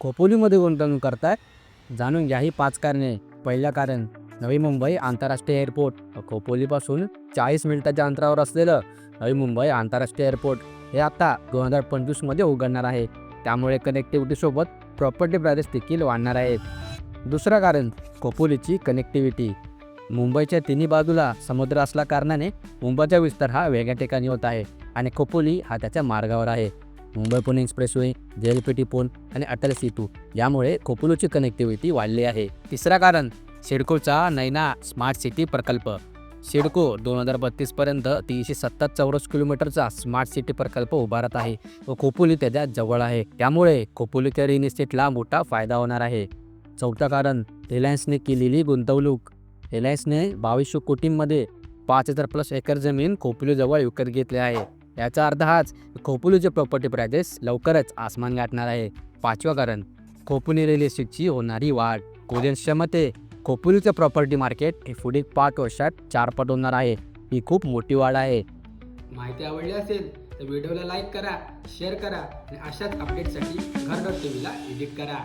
खोपोलीमध्ये गुंतवणूक करताय? जाणून घ्या ही पाच कारणे. पहिलं कारण नवी मुंबई आंतरराष्ट्रीय एअरपोर्ट. खोपोलीपासून चाळीस मिनिटाच्या अंतरावर असलेलं नवी मुंबई आंतरराष्ट्रीय एअरपोर्ट हे आता दोन हजार पंचवीसमध्ये उघडणार आहे. त्यामुळे कनेक्टिव्हिटीसोबत प्रॉपर्टी प्राइस देखील वाढणार आहेत. दुसरं कारण खोपोलीची कनेक्टिव्हिटी मुंबईच्या तिन्ही बाजूला समुद्र असल्या कारणाने मुंबईचा विस्तार हा वेगळ्या ठिकाणी होत आहे आणि खोपोली हा त्याच्या मार्गावर आहे. मुंबई पुणे एक्सप्रेसवे जेलपेटी पोल आणि अटल सेतू यामुळे खोपोलीची कनेक्टिव्हिटी वाढली आहे. तिसरं कारण सिडकोचा नैना स्मार्ट सिटी प्रकल्प. सिडको दोन हजार बत्तीसपर्यंत तीनशे सत्तर चौरस किलोमीटरचा स्मार्ट सिटी प्रकल्प उभारत आहे व खोपोली त्याच्याजवळ आहे. त्यामुळे खोपोलीच्या रिअल इस्टेटला मोठा फायदा होणार आहे. चौथं कारण रिलायन्सने केलेली गुंतवणूक. रिलायन्सने बावीसशे कोटींमध्ये पाच हजार प्लस एकर जमीन खोपोलीजवळ विकत घेतली आहे. याचा अर्थ हाच खोपोलीचे प्रॉपर्टी प्राइसेस लवकरच आसमान गाठणार आहे. पाचवं कारण खोपोली रिअल इस्टेटची होणारी वाढ. कोलियन्सच्या मते खोपोलीचं प्रॉपर्टी मार्केट हे पुढील पाच वर्षात चारपट होणार आहे. ही खूप मोठी वाढ आहे. माहिती आवडली असेल तर व्हिडिओला लाईक करा शेअर करा आणि अशाच अपडेटसाठी घर डॉट टी व्हीला एडिट करा.